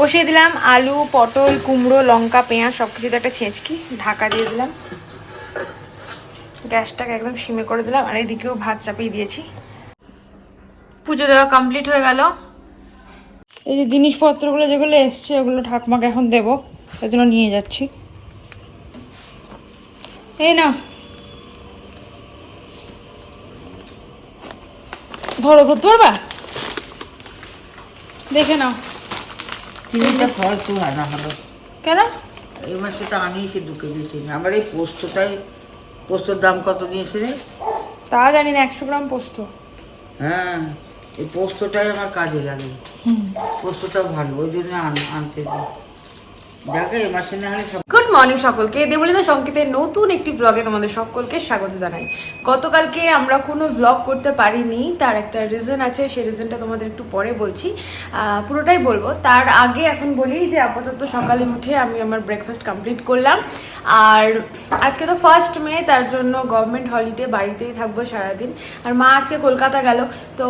বসিয়ে দিলাম আলু, পটল, কুমড়ো, লঙ্কা, পেঁয়াজ সব কিছুতে একটা ছেঁচকি, ঢাকা দিয়ে দিলাম। গ্যাসটাকে একদম সিমে করে দিলাম, আর এদিকেও ভাত চাপিয়ে দিয়েছি। পুজো দেওয়া কমপ্লিট হয়ে গেল। এই যে জিনিসপত্রগুলো যেগুলো এসছে, ওগুলো ঠাকুমাকে এখন দেবো জন্য নিয়ে যাচ্ছি। এই না ধরো, ধরতে পারবা? দেখে নাও। চিনিটা ফল তো আনা হলো। কেন? এই মাসে তো আমি দু কেজি চিনি আমার এই পোস্তটাই পোস্তর দাম কত দিয়েছে রে? তা জানি না একশো গ্রাম পোস্ত। হ্যাঁ এই পোস্তটাই আমার কাজে লাগে। পোস্তটা ভালো ওই জন্য আন- আনতে দেখে এই মাসে না হলে সব মর্নিং সকলকে। দেবলিনা সংকেতের নতুন একটি ব্লগে তোমাদের সকলকে স্বাগত জানাই। গতকালকে আমরা কোনো ব্লগ করতে পারিনি, তার একটা রিজন আছে, সেই রিজনটা তোমাদের একটু পরে বলছি। পুরোটাই বলব। তার আগে এখন বলি যে আপাতত সকালে উঠে আমি আমার ব্রেকফাস্ট কমপ্লিট করলাম। আর আজকে তো ফার্স্ট মে তার জন্য গভর্নমেন্ট হলিডে বাড়িতেই থাকব সারাদিন। আর মা আজকে কলকাতা গেল, তো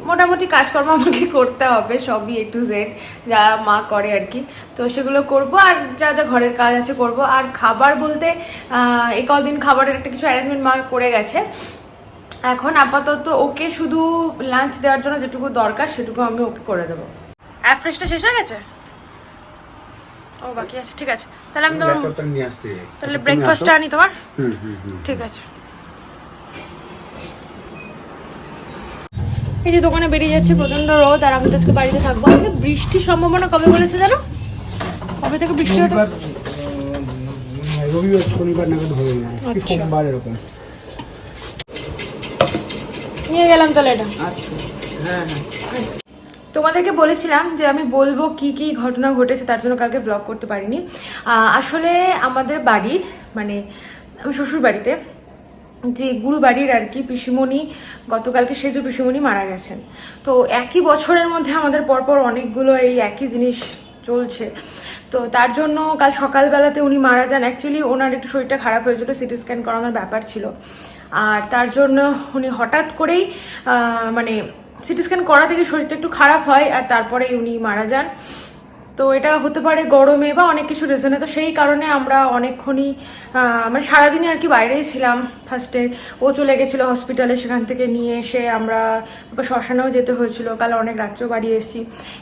মোটামুটি কাজকর্ম আমাকে করতে হবে সবই এ টু জেড যা মা করে আর কি। তো সেগুলো করব আর যা যা ঘরের কাজ আছে করব। আর খাবার বলতে আহ, এই কদিন খাবারের একটা কিছু অ্যারেঞ্জমেন্ট মা করে গেছে। এখন আপাতত ওকে শুধু লাঞ্চ দেওয়ার জন্য যেটুকু দরকার সেটুকু আমি ওকে করে দেবো। অ্যাফ্রেশটা শেষ হয়ে গেছে? ও বাকি আছে ঠিক আছে। তাহলে আমি তোমার তাহলে ব্রেকফাস্টটা আনি তোমার? হুম হুম হুম। ঠিক আছে। এই যে দোকানে বেরিয়ে যাচ্ছে প্রচণ্ড রোদ আর আমি তো আজকে বাড়িতে থাকব। আচ্ছা বৃষ্টির সম্ভাবনা কবে বলেছে জানো? কবে থেকে বৃষ্টি হতো? রবিবার শনিবার নাগাদ হবে আচ্ছা। সোমবার এরকম। নিয়ে গেলাম তাহলে এটা। আচ্ছা হ্যাঁ হ্যাঁ তোমাদেরকে বলেছিলাম যে আমি বলব কি কি ঘটনা ঘটেছে তার জন্য কালকে ব্লগ করতে পারিনি। আসলে আমাদের বাড়ির মানে আমি শ্বশুর বাড়িতে যে গুরু বাড়ির আর কি পিসিমণি, গতকালকে সেজু পিসিমণি মারা গেছেন। তো একই বছরের মধ্যে আমাদের পরপর অনেকগুলো এই একই জিনিস চলছে। তো তার জন্য কাল সকালবেলাতে উনি মারা যান। অ্যাকচুয়ালি ওনার একটু শরীরটা খারাপ হয়েছিল সিটি স্ক্যান করানোর ব্যাপার ছিল। আর তার জন্য উনি হঠাৎ করেই মানে সিটি স্ক্যান করা থেকে শরীরটা একটু খারাপ হয়, আর তারপরেই উনি মারা যান। তো এটা হতে পারে গরমে বা অনেক কিছু রিজনে তো সেই কারণে আমরা অনেকক্ষণই মানে সারাদিনই আর কি বাইরেই ছিলাম। ফার্স্টে ও চলে গেছিল হসপিটালে সেখান থেকে নিয়ে এসে আমরা শ্মশানেও যেতে হয়েছিল। কাল অনেক রাত্রেও বাড়ি এসেছি।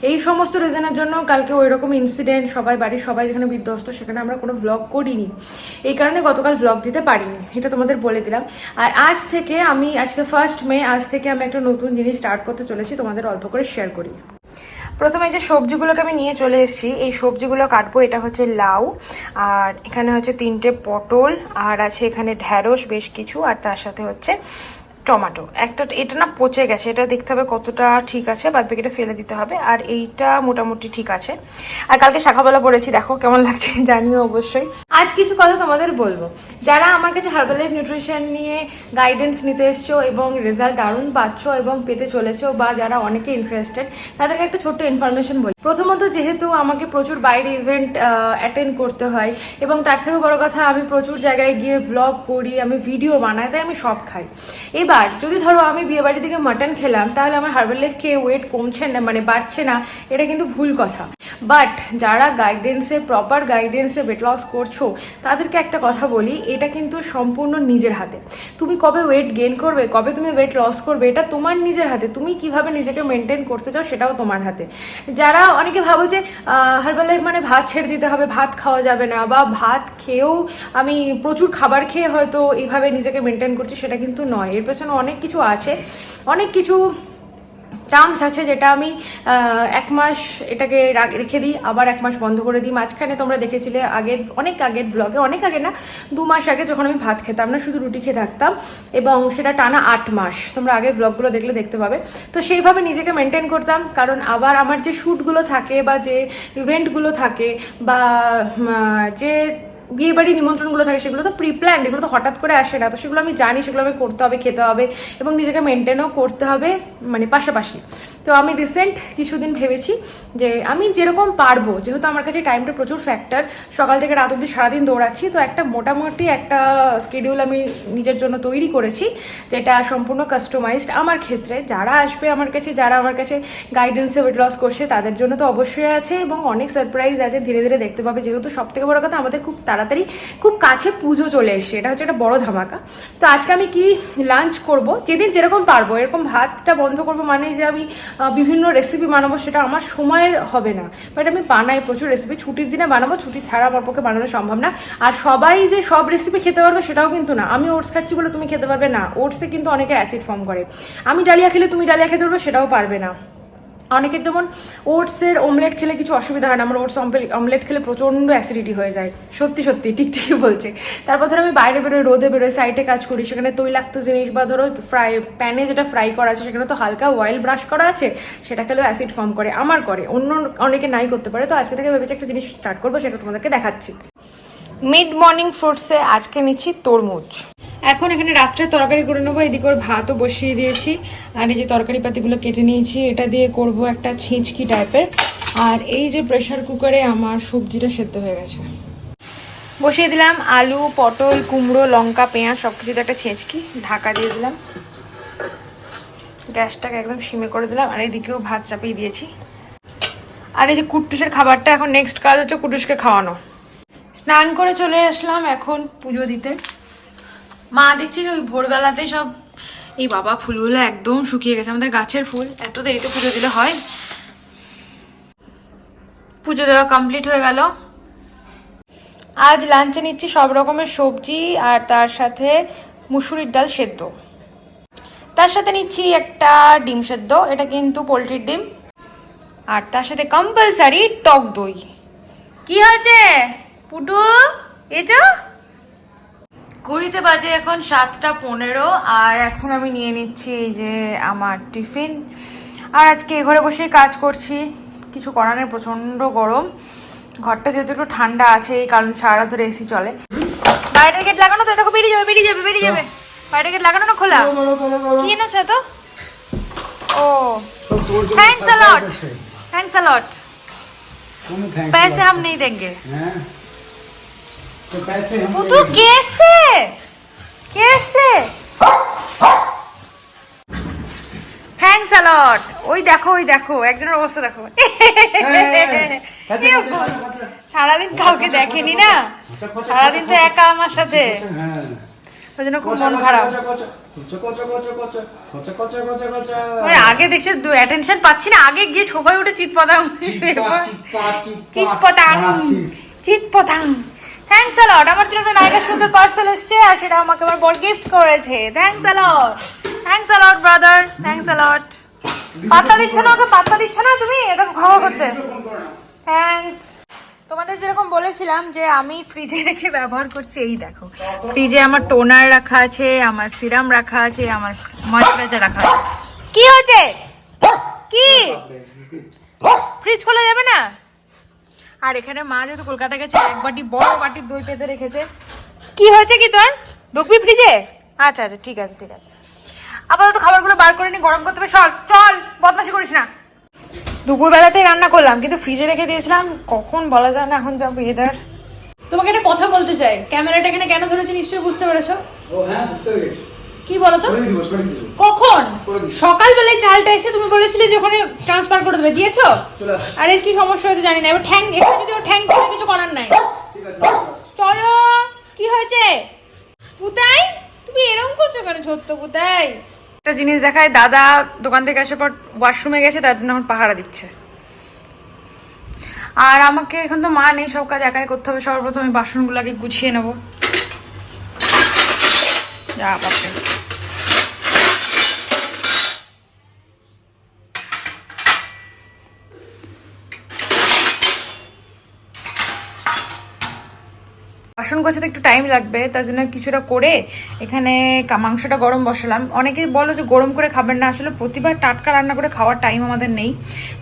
এই সমস্ত রিজনের জন্য কালকে ওই রকম ইনসিডেন্ট সবাই বাড়ির সবাই যেখানে বিধ্বস্ত, সেখানে আমরা কোনো ব্লগ করিনি। এই কারণে গতকাল ব্লগ দিতে পারিনি, এটা তোমাদের বলে দিলাম। আর আজ থেকে আমি, আজকে ফার্স্ট মে, আজ থেকে আমি একটা নতুন জিনিস স্টার্ট করতে চলেছি, তোমাদের অল্প করে শেয়ার করি। প্রথমে যে সবজিগুলোকে আমি নিয়ে চলে এসেছি, এই সবজিগুলো কাটবো। এটা হচ্ছে লাউ, আর এখানে হচ্ছে তিনটে পটল, আর আছে এখানে ঢ্যাঁড়স, বেশ কিছু, আর তার সাথে হচ্ছে টমেটো। একটা এটা না পচে গেছে। এটা দেখতে হবে কতটা ঠিক আছে। বাদ বাকিটা ফেলে দিতে হবে। আর এইটা মোটামুটি ঠিক আছে। আর কালকে শাখাবেলা পড়েছি। দেখো কেমন লাগছে, জানিও অবশ্যই। আজ কিছু কথা তোমাদের বলব। যারা আমার কাছে হার্বাল লাইফ নিউট্রিশন নিয়ে গাইডেন্স নিতে এসছো এবং রেজাল্ট দারুণ পাচ্ছ এবং পেতে চলেছো বা যারা অনেকে ইন্টারেস্টেড তাদেরকে একটা ছোট্ট ইনফরমেশন বলি। প্রথমত, যেহেতু আমাকে প্রচুর বাইরে ইভেন্ট অ্যাটেন্ড করতে হয় এবং তার থেকেও বড় কথা, আমি প্রচুর জায়গায় গিয়ে ব্লগ করি, আমি ভিডিও বানাই, তাই আমি সব খাই। এবার যদি ধরো আমি বিয়ে বাড়ি থেকে মাটন খেলাম, তাহলে আমার হার্বাল লাইফ খেয়ে ওয়েট কমছে না মানে বাড়ছে না, এটা কিন্তু ভুল কথা। বাট যারা গাইডেন্সে প্রপার গাইডেন্সে ওয়েট লস করছ, তাদেরকে একটা কথা বলি, এটা কিন্তু সম্পূর্ণ নিজের হাতে। তুমি কবে ওয়েট গেইন করবে, কবে তুমি ওয়েট লস করবে, এটা তোমার নিজের হাতে। তুমি কীভাবে নিজেকে মেনটেন করতে চাও, সেটাও তোমার হাতে। যারা অনেকে ভাবো যে হার্বাল লাইফ মানে ভাত ছেড়ে দিতে হবে, ভাত খাওয়া যাবে না, বা ভাত খেয়েও আমি প্রচুর খাবার খেয়ে হয়তো এইভাবে নিজেকে মেনটেন করছি, সেটা কিন্তু নয়। এর পেছনে অনেক কিছু আছে। অনেক কিছু চান্স আছে যেটা আমি এক মাস এটাকে রেখে দিই, আবার এক মাস বন্ধ করে দিই। মাঝখানে তোমরা দেখেছিলে আগের, অনেক আগের ব্লগে অনেক আগে না, দু মাস আগে যখন আমি ভাত খেতাম না, শুধু রুটি খেয়ে থাকতাম এবং সেটা টানা আট মাস। তোমরা আগের ব্লগগুলো দেখলে দেখতে পাবে। তো সেইভাবে নিজেকে মেনটেন করতাম, কারণ আবার আমার যে শ্যুটগুলো থাকে বা যে ইভেন্টগুলো থাকে বা যে বিয়ে বাড়ি নিমন্ত্রণগুলো থাকে, সেগুলো তো প্রি প্ল্যান্ড এগুলো তো হঠাৎ করে আসে না। তো সেগুলো আমি জানি, সেগুলো আমি করতে হবে, খেতে হবে এবং নিজেকে মেনটেনও করতে হবে মানে পাশাপাশি। তো আমি রিসেন্ট কিছুদিন ভেবেছি যে আমি যেরকম পারব, যেহেতু আমার কাছে টাইমটা প্রচুর ফ্যাক্টর সকাল থেকে রাত অবধি সারাদিন দৌড়াচ্ছি, তো একটা মোটামুটি একটা স্কেডিউল আমি নিজের জন্য তৈরি করেছি, যেটা সম্পূর্ণ কাস্টমাইজড আমার ক্ষেত্রে। যারা আসবে আমার কাছে, যারা আমার কাছে গাইডেন্সে ওয়েট লস করছে, তাদের জন্য তো অবশ্যই আছে এবং অনেক সারপ্রাইজ আছে, ধীরে ধীরে দেখতে পাবে। যেহেতু সব থেকে বড় কথা, আমাদের খুব তাড়াতাড়ি খুব কাছে পুজো চলে এসছে। এটা হচ্ছে একটা বড় ধামাকা। তো আজকে আমি কি লাঞ্চ করব? যেদিন যেরকম পারব, এরকম ভাতটা বন্ধ করব মানে যে আমি বিভিন্ন রেসিপি বানাবো সেটা আমার সময়ের হবে না। বাট আমি বানাই প্রচুর রেসিপি ছুটির দিনে বানাবো, ছুটি ছাড়া আমার পক্ষে বানানো সম্ভব না। আর সবাই যে সব রেসিপি খেতে পারবে সেটাও কিন্তু না। আমি ওটস খাচ্ছি বলে তুমি খেতে পারবে না। ওটসে কিন্তু অনেকের অ্যাসিড ফর্ম করে। আমি ডালিয়া খেলে তুমি ডালিয়া খেতে পারবে সেটাও পারবে না। অনেকের যেমন ওটসের অমলেট খেলে কিছু অসুবিধা হয় না, আমার ওটস অমলেট খেলে প্রচণ্ড অ্যাসিডিটি হয়ে যায়। সত্যি সত্যি, ঠিক, ঠিকই বলছে। তারপর ধরো আমি বাইরে বেরোই, রোদে বেরোই সাইডে কাজ করি, সেখানে তৈলাক্ত জিনিস বা ধরো ফ্রাই প্যানে যেটা ফ্রাই করা আছে, সেখানে তো হালকা অয়েল ব্রাশ করা আছে, সেটা খেলেও অ্যাসিড ফর্ম করে, আমার করে, অন্য অনেকে নাই করতে পারে। তো আজকে থেকে ভেবেছি একটা জিনিস স্টার্ট করব, সেটা তোমাদেরকে দেখাচ্ছি। মিড মর্নিং ফ্রুটসে আজকে নিচ্ছি তরমুজ। এখন এখানে রাত্রে তরকারি করে নেব। এদিকে ওর ভাতও বসিয়ে দিয়েছি। আর এই যে তরকারি পাতিগুলো কেটে নিয়েছি, এটা দিয়ে করব একটা ছিঁচকি টাইপের আর এই যে প্রেশার কুকারে আমার সবজিটা সেদ্ধ হয়ে গেছে। বসিয়ে দিলাম আলু, পটল, কুমড়ো, লঙ্কা, পেঁয়াজ সব কিছুতে একটা ছেঁচকি। ঢাকা দিয়ে দিলাম। গ্যাসটাকে একদম সিমে করে দিলাম। আর এদিকেও ভাত চাপিয়ে দিয়েছি। আর এই যে কুটুসের খাবারটা এখন নেক্সট কাজ হচ্ছে কুটুসকে খাওয়ানো। স্নান করে চলে আসলাম এখন পুজো দিতে। মা দেখছি ওই ভোরবেলাতে সব এই বাবা ফুলগুলো একদম শুকিয়ে গেছে, আমাদের গাছের ফুল। এত দেরিতে পুজো দিলে হয়? পুজো দেওয়া কমপ্লিট হয়ে গেল। আজ লাঞ্চে নিচ্ছি সব রকমের সবজি আর তার সাথে মুসুরির ডাল সেদ্ধ। তার সাথে নিচ্ছি একটা ডিম সেদ্ধ, এটা কিন্তু পোলট্রির ডিম। আর তার সাথে কম্পালসারি টক দই। কি হয়েছে? পুটু এটো ঘড়িতে বাজে এখন সাতটা পনেরো আর এখন আমি নিয়ে নিচ্ছি এই যে আমার টিফিন আর আজকে এ ঘরে বসেই কাজ করছি কিছু করার নেই প্রচণ্ড গরম ঘরটা যেহেতু একটু ঠান্ডা আছে এই কারণ সারা ধরে এসি চলে বাইরের গেট লাগানো তো এটা বেরিয়ে যাবে বেরিয়ে যাবে বেরিয়ে যাবে বাইরের গেট লাগানো না খোলা কি এনেছো তো ও सब तोड़ जोड़ thanks a lot thanks a lot तुम थैंक्स पैसे हम नहीं देंगे हैं तो पैसे हम পুতু কে এসছে কে এসছে থ্যাংকস অ্যালট ওই দেখো ওই দেখো একজনের অবস্থা দেখো সারাদিন কাউকে দেখেনি না সারাদিন তো একা আমার সাথে হ্যাঁ ওই জন্য খুব মন খারাপ মানে আগে দেখছে অ্যাটেনশন পাচ্ছি না আগে গিয়ে সবাই উঠে চিৎ পতাং চিৎ পতাং চিৎ পতাং থ্যাংকস অ্যালট আমার জন্য একটা নাইটা সুন্দর পার্সেল এসছে আর সেটা আমাকে আমার বড় গিফট করেছে। Thanks a lot thanks a lot brother thanks a lot পাত্তা দিচ্ছ না ওকে? পাত্তা দিচ্ছ না তুমি? এটা খাওয়া করছে। থ্যাঙ্কস তোমাদের যেরকম বলেছিলাম যে আমি ফ্রিজে রেখে ব্যবহার করছি এই দেখো। ফ্রিজে আমার টোনার রাখা আছে আমার সিরাম রাখা আছে আমার ময়শ্চারাইজার রাখা আছে। কি হয়েছে? কি? ফ্রিজ খোলা যাবে না? আর এখানে মা যেহেতু কলকাতা গেছে এক বাটি বড় বাটির দই পেতে রেখেছে। কি হয়েছে কি তোর? ঢুকবি ফ্রিজে আচ্ছা আচ্ছা ঠিক আছে ঠিক আছে। আপাতত খাবারগুলো বার করে নি গরম করতে হবে। চল চল বদমাশি করিস না। দুপুরবেলাতেই রান্না করলাম কিন্তু ফ্রিজে রেখে দিয়েছিলাম। কখন বলা যায় না এখন যা ওয়েদার তোমাকে একটা কথা বলতে চাই। ক্যামেরাটা এখানে কেন ধরেছে নিশ্চয়ই বুঝতে পেরেছ? ও হ্যাঁ বুঝতে পেরেছি। কি বলো তো কখন। সকালবেলায় চালটা এসে তুমি বলেছিলে যে ওখানে ট্রান্সফার করে দেবে দিয়েছ? আর এর কি সমস্যা হয়েছে জানি না। এবার ঠ্যাং এখানে যদি ও ঠ্যাং করে কিছু করার নাই। চলো কি হয়েছে? পুতাই তুমি এরকম করছ কেন ছোট্ট পুতাই একটা জিনিস দেখায় দাদা দোকান থেকে আসার পর ওয়াশরুমে গেছে তার জন্য এখন পাহারা দিচ্ছে। আর আমাকে এখন তো মা নেই সব কাজ একাই করতে হবে। সর্বপ্রথম বাসনগুলো আগে গুছিয়ে নেব। যা বাপরে। বাসন গোছাতে একটু টাইম লাগবে, তার জন্য কিছুটা করে এখানে মাংসটা গরম বসালাম। অনেকেই বলো যে গরম করে খাবেন না, আসলে প্রতিবার টাটকা রান্না করে খাওয়ার টাইম আমাদের নেই,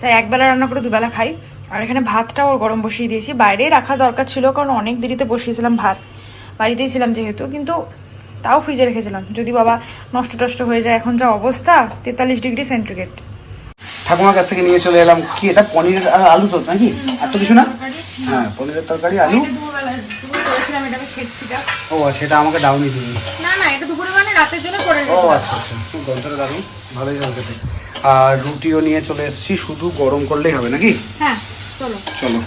তাই একবেলা রান্না করে দুবেলা খাই। আর এখানে ভাতটাও গরম বসিয়ে দিয়েছি। বাইরে রাখা দরকার ছিল, কারণ অনেক দেরিতে বসিয়েছিলাম ভাত। বাড়িতেই ছিলাম যেহেতু, কিন্তু তাও ফ্রিজে রেখেছিলাম। যদি বাবা নষ্ট টষ্ট হয়ে যায়, এখন যা অবস্থা, তেতাল্লিশ ডিগ্রি সেন্টিগ্রেড। ঠাকুমার কাছ থেকে নিয়ে চলে এলাম। কি, এটা পনিরের আলু তো নাকি? আর তো কিছু না? হ্যাঁ পনিরের তরকারি, আলু। এটা আমি ও আচ্ছা এটা সেটা আমাকে দাওনি দিবি না না এটা দুপুরে মানে রাতের জন্য করে ও আচ্ছা আচ্ছা খুব গন্ধটা দারুণ। ভালোই খেতে আর রুটিও নিয়ে চলে এসেছি শুধু গরম করলেই হবে নাকি? হ্যাঁ চলো। চলো।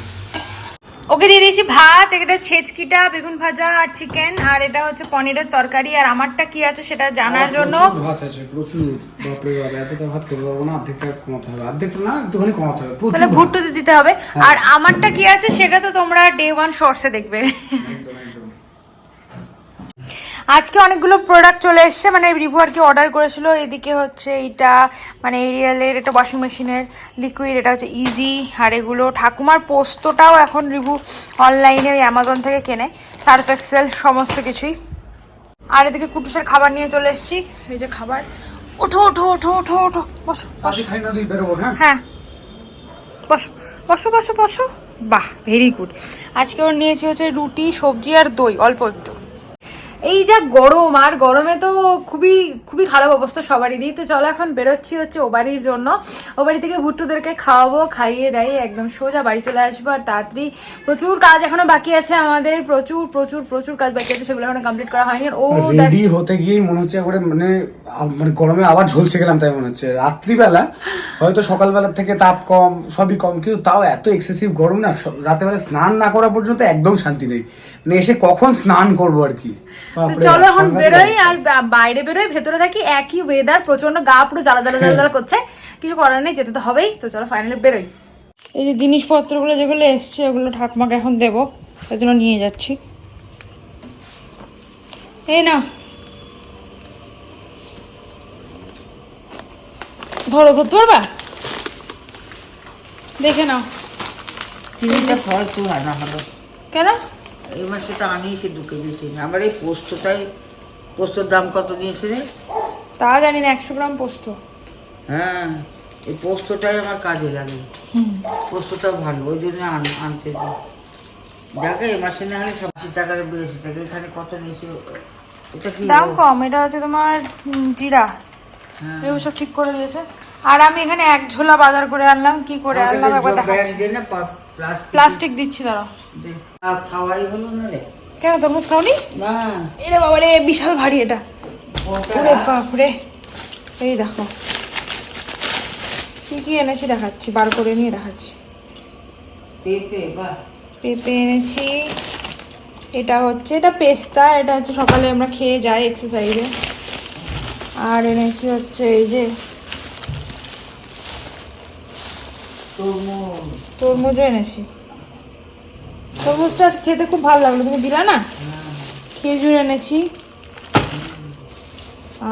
ওকে দিয়ে দিয়েছি ভাত এটা ছেচকিটা বেগুন ভাজা আর চিকেন আর এটা হচ্ছে পনিরের তরকারি। আর আমারটা কি আছে সেটা জানার জন্য। ভাত আছে প্রচুর। বাপরে বাপ এতটা ভাত খেতে পারব না অর্ধেকটা কমাতে হবে। অর্ধেকটা না একটুখানি কমাতে হবে তাহলে। ভুট্টো দিতে হবে। আর আমারটা কি আছে সেটা তো তোমরা ডে ওয়ান শর্টসে দেখবে। আজকে অনেকগুলো প্রোডাক্ট চলে এসছে মানে রিভু আর কি অর্ডার করেছিল। এদিকে হচ্ছে এটা মানে এরিয়ালের এটা ওয়াশিং মেশিনের লিকুইড এটা হচ্ছে ইজি আর এগুলো ঠাকুমার পোস্তটাও এখন রিভু অনলাইনে ওই অ্যামাজন থেকে কেনে সার্ফ এক্সেল সমস্ত কিছুই। আর এদিকে কুটুসের খাবার নিয়ে চলে এসেছি এই যে খাবার। ওঠো ওঠো ওঠো ওঠো ওঠো বসো হ্যাঁ? হ্যাঁ। বসো বসো বসো বসো। বাহ ভেরি গুড আজকে ওর নিয়েছি হচ্ছে রুটি সবজি আর দই অল্প একটু। এই যা গরম আর গরমে তো খুবই খুবই খারাপ অবস্থা সবারই। তো চলো এখন বেরোচ্ছি হচ্ছে ও বাড়ির জন্য। ও বাড়ি থেকে ভুট্টুদেরকে খাওয়াবো খাইয়ে দেয় একদম সোজা বাড়ি চলে আসব। আর তাড়াতাড়ি প্রচুর কাজ এখনও বাকি আছে আমাদের প্রচুর প্রচুর প্রচুর কাজ বাকি আছে সেগুলো এখনও কমপ্লিট করা হয়নি। ও রেডি হতে গিয়েই মনে হচ্ছে একবারে মানে মানে গরমে আবার ঝলসে গেলাম তাই মনে হচ্ছে। রাত্রিবেলা হয়তো সকালবেলা থেকে তাপ কম সবই কম কিন্তু তাও এত এক্সেসিভ গরম না রাতেবেলা স্নান না করা পর্যন্ত একদম শান্তি নেই। মানে এসে কখন স্নান করব আর কি? চলো এখন বেরোই আর বাইরে বেরোই ভেতরে থাকি একই ওয়েদার প্রচণ্ড গা পুরো জ্বালা জ্বালা জ্বালা জ্বালা করছে। কিছু করার নেই যেতে তো হবেই। তো চলো ফাইনালি বেরোই। এই যে জিনিসপত্রগুলো যেগুলো এসছে ওগুলো ঠাকুমাকে এখন দেবো। তার জন্য নিয়ে যাচ্ছি। এই না ধরো ধরতে পারবা? দেখে নাও। কেন? এই মাসে তো আনিয়েছে দু কেজি চিনি। আমার এই পোস্তটাই পোস্তর দাম কত নিয়েছে রে? তা জানি না একশো গ্রাম পোস্ত। হ্যাঁ এই পোস্তটাই আমার কাজে লাগে। পোস্তটা ভালো ওই জন্য আনতে দিই। দেখে এই মাসে না হলে আশি টাকার বেশি টাকা এখানে কত নিয়েছে? এটা কি দাম কম এটা হচ্ছে তোমার জিরা। হ্যাঁ। এগুলো সব ঠিক করে দিয়েছে। আর আমি এখানে এক ঝোলা বাজার করে আনলাম কি করে আনলাম একবার দেখাচ্ছি। প্লাস্টিক প্লাস্টিক দিচ্ছি দাঁড়াও। দে। আহ, খাওয়াই হলো না রে? কেন তরমুজ খাওনি না। এরে বাবা রে বিশাল ভারী এটা। ওরে বাপরে। এই দেখো। কি কি এনেছি দেখাচ্ছি বার করে নিয়ে দেখাচ্ছি। পেঁপে বাহ পেঁপে এনেছি। এটা হচ্ছে এটা পেস্তা এটা হচ্ছে সকালে আমরা খেয়ে যাই এক্সারসাইজে আর এনেছি হচ্ছে এই যে তরমুজ তরমুজও এনেছি। তরমুজটা খেতে খুব ভালো লাগল তুমি দিলা না? খেজুর এনেছি।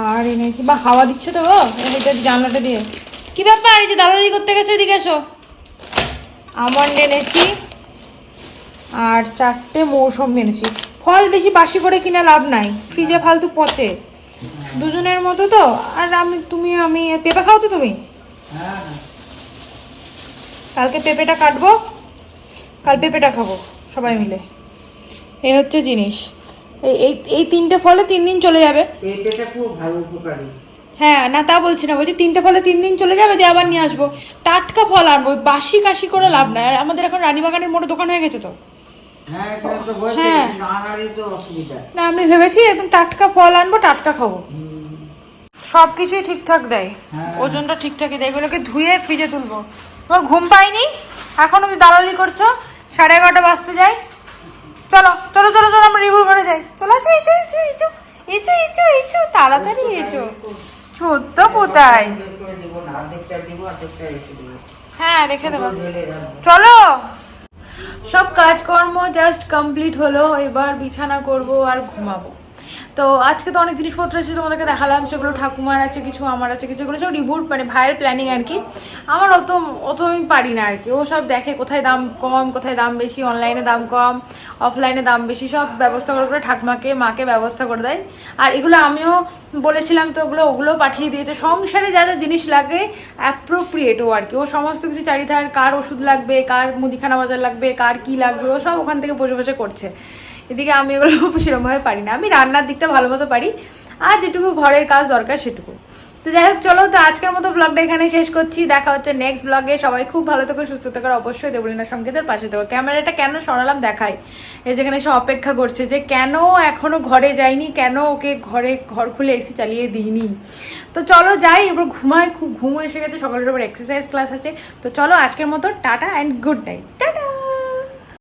আর এনেছি বা হাওয়া দিচ্ছে তো গো? এটা জানলাটা দিয়ে। কি ব্যাপার? এই যে দাদাদি করতে গেছো এদিকে এসো। আমন্ড এনেছি আর চারটে মৌসুমি এনেছি। ফল বেশি বাসি করে কিনা লাভ নাই ফ্রিজে ফালতু পচে। দুজনের মতো তো? আর আমি তুমি আমি পেঁপে খাও তো তুমি? হ্যাঁ। কালকে পেঁপেটা কাটবো কাল পেঁপেটা খাব সবাই মিলে। এই হচ্ছে জিনিস। এই এই তিনটে ফলে তিন দিন চলে যাবে। পেঁপেটা খুব ভালো উপকারী। হ্যাঁ না তা বলছি না বলছি তিনটে ফলে তিন দিন চলে যাবে দিয়ে আবার নিয়ে আসব। টাটকা ফল আনব বাসি কাশি করে লাভ নাই। আর আমাদের এখন রানীবাগানের মোড়ে দোকান হয়ে গেছে তো। হ্যাঁ হ্যাঁ। না আমি ভেবেছি একদম টাটকা ফল আনব টাটকা খাব। সব কিছুই ঠিকঠাক দেয়। হ্যাঁ। ওজনটা ঠিকঠাকই দেয়। এগুলোকে ধুয়ে ফ্রিজে তুলবো। তোমার ঘুম পাইনি? এখনও তুমি দালালি করছ? সাড়ে এগারোটা বাজতে যাই চলো চলো চলো চলো, আমরা রিভিউ করে যাই। চলো, আসো, এসো এসো এসো এসো এসো এসো, তাড়াতাড়ি এসো। চোদ্দ কোথায় হ্যাঁ রেখে দেবো। চলো। সব কাজকর্ম জাস্ট কমপ্লিট হলো, এবার বিছানা করব আর ঘুমাবো। তো আজকে তো অনেক জিনিসপত্র এসেছে তোমাদেরকে দেখালাম, সেগুলো ঠাকুমার আছে, কিছু আমার আছে, কিছু এগুলো সব রিভুট মানে ভাইয়ের প্ল্যানিং আর কি। আমার অত অত আমি পারি না আর কি। ও সব দেখে কোথায় দাম কম, কোথায় দাম বেশি অনলাইনে দাম কম অফলাইনে দাম বেশি, সব ব্যবস্থা করে করে ঠাকুমাকে, মাকে ব্যবস্থা করে দেয়। আর এগুলো আমিও বলেছিলাম তো ওগুলো ওগুলো পাঠিয়ে দিয়েছে। সংসারে যা যা জিনিস লাগে অ্যাপ্রোপ্রিয়েট ও আর কি। ও সমস্ত কিছু চারিধার, কার ওষুধ লাগবে, কার মুদিখানা বাজার লাগবে, কার কি লাগবে, ও সব ওখান থেকে বসে বসে করছে। এদিকে আমি এগুলো সেরকমভাবে পারি না। আমি রান্নার দিকটা ভালো মতো পারি। আর যেটুকু ঘরের কাজ দরকার সেটুকু। তো যাই হোক, চলো, তো আজকের মতো ব্লগটা এখানে শেষ করছি। দেখা হচ্ছে নেক্সট ব্লগে সবাই খুব ভালো থেকো, সুস্থ থেকো, আর অবশ্যই দেবলিনা সংকেতের পাশে থেকো। ক্যামেরাটা কেন সরালাম দেখাই। এই যেখানে সে অপেক্ষা করছে যে কেন এখনও ঘরে যায়নি, কেন ওকে ঘরে ঘর খুলে এসি চালিয়ে দিইনি। তো চলো যাই, এবার ঘুমায়, খুব ঘুম এসে গেছে। সকালের উপর এক্সারসাইজ ক্লাস আছে। তো চলো আজকের মতো টাটা অ্যান্ড গুড নাইট